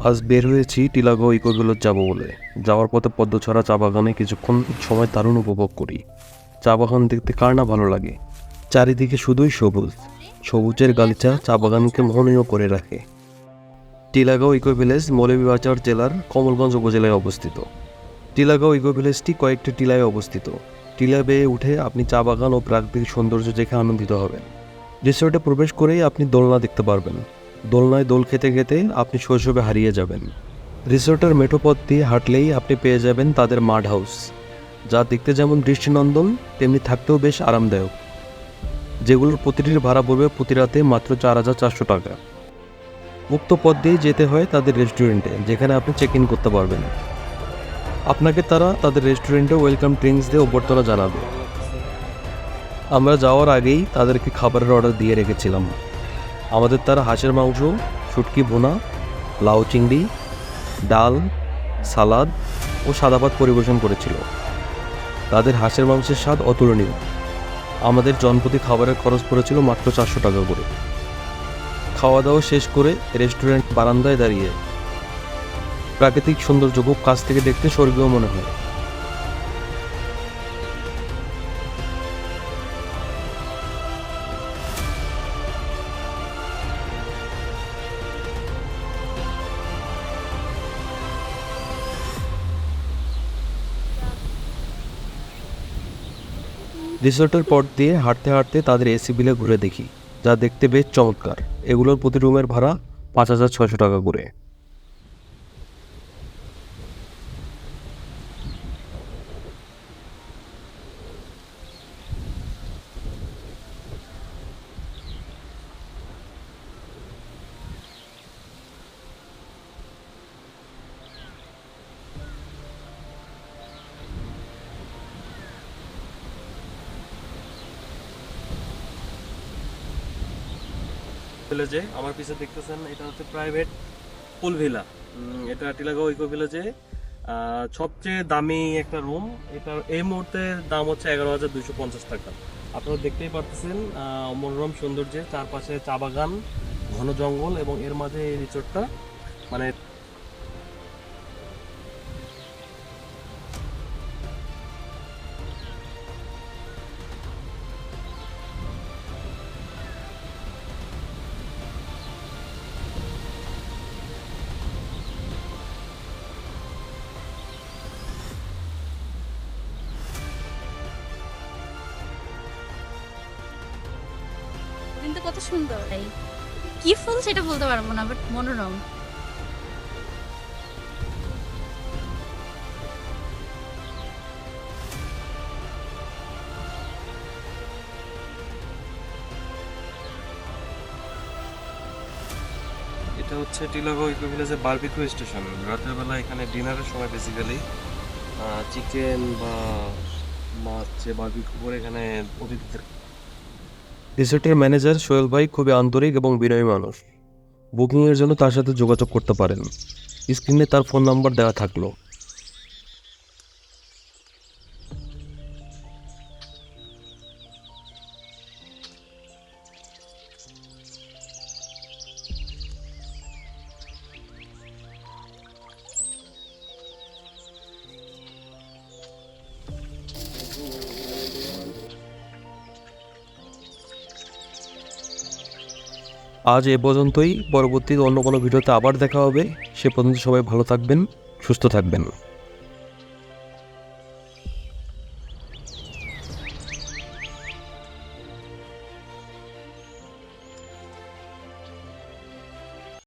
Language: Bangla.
আজ বের হয়েছি টিলাগাঁও ইকোভিলেজ যাব বলে। যাওয়ার পথে পদ্মছড়া চা বাগানে কিছুক্ষণ সময় দারুণ উপভোগ করি। চা বাগান দেখতে কার না ভালো লাগে? চারিদিকে শুধুই সবুজ। সবুজের গালিচা চা বাগানকে মোহনীয় করে রাখে। টিলাগাঁও ইকো ভিলেজ মৌলভীবাজার জেলার কমলগঞ্জ উপজেলায় অবস্থিত। টিলাগাঁও ইকো ভিলেজটি কয়েকটি টিলায় অবস্থিত। টিলা বেয়ে উঠে আপনি চা বাগান ও প্রাকৃতিক সৌন্দর্য দেখে আনন্দিত হবেন। রিসোর্টে প্রবেশ করেই আপনি দোলনা দেখতে পারবেন। দোলনায় দোল খেতে খেতে আপনি শৈশবে হারিয়ে যাবেন। রিসোর্টের মেঠো পথ দিয়ে হাঁটলেই আপনি পেয়ে যাবেন তাদের মাড হাউস। যা দেখতে যেমন দৃষ্টিনন্দন, তেমনি থাকতেও বেশ আরামদায়ক। যেগুলোর প্রতিটির ভাড়া পড়বে প্রতি রাতে মাত্র চার হাজার চারশো টাকা। উক্ত পথ দিয়েই যেতে হয় তাদের রেস্টুরেন্টে, যেখানে আপনি চেক ইন করতে পারবেন। আপনাকে তারা তাদের রেস্টুরেন্টে ওয়েলকাম ড্রিঙ্কস দিয়ে উপরতলা জানাবে। আমরা যাওয়ার আগেই তাদেরকে খাবারের অর্ডার দিয়ে রেখেছিলাম। আমাদের তারা হাঁসের মাংস, শুটকি, ভুনা, লাউ চিংড়ি, ডাল, সালাদ ও সাদা ভাত পরিবেশন করেছিল। তাদের হাঁসের মাংসের স্বাদ অতুলনীয়। আমাদের জনপ্রতি খাবারের খরচ পড়েছিল মাত্র চারশো টাকা করে। খাওয়া দাওয়া শেষ করে রেস্টুরেন্ট বারান্দায় দাঁড়িয়ে প্রাকৃতিক সৌন্দর্য খুব কাছ থেকে দেখতে স্বর্গীয় মনে হয়। রিসোর্টের পথ দিয়ে হাঁটতে হাঁটতে তাদের এসি বিলে ঘুরে দেখি, যা দেখতে বেশ চমৎকার। এগুলোর প্রতি রুমের ভাড়া পাঁচ হাজার ছয়শো টাকা করে। ভিলেজে আমার পিছে দেখতেছেন এটা হচ্ছে প্রাইভেট পুল ভিলা এটা টিলাগাঁও ইকো ভিলেজে। সবচেয়ে দামি একটা রুম এটা এই মুহূর্তে দাম হচ্ছে এগারো হাজার দুশো পঞ্চাশ টাকা। আপনারা দেখতেই আহ, মনোরম সৌন্দর্যে চারপাশে চা বাগান ঘন জঙ্গল এবং এর মাঝে এই রিসোর্টটা মানে কিন্তু কত সুন্দর। কি ফুল সেটা বলতে পারব না বাট মনোরম। এটা হচ্ছে টিলাগাঁও ইকো ভিলেজের বারবিকিউ স্টেশন। রাতের বেলা এখানে ডিনারের সময় বেসিক্যালি চিকেন বা মাছ যে বারবিকিউ করে এখানে অতিথিদের রিসোর্টের ম্যানেজার সোহেল ভাই খুবই আন্তরিক এবং বিনয়ী মানুষ। বুকিংয়ের জন্য তার সাথে যোগাযোগ করতে পারেন। স্ক্রিনে তার ফোন নাম্বার দেওয়া থাকল। আজ এ পর্যন্তই। পরবর্তীতে অন্য কোনো ভিডিওতে আবার দেখা হবে। সে পর্যন্ত সবাই ভালো থাকবেন, সুস্থ থাকবেন।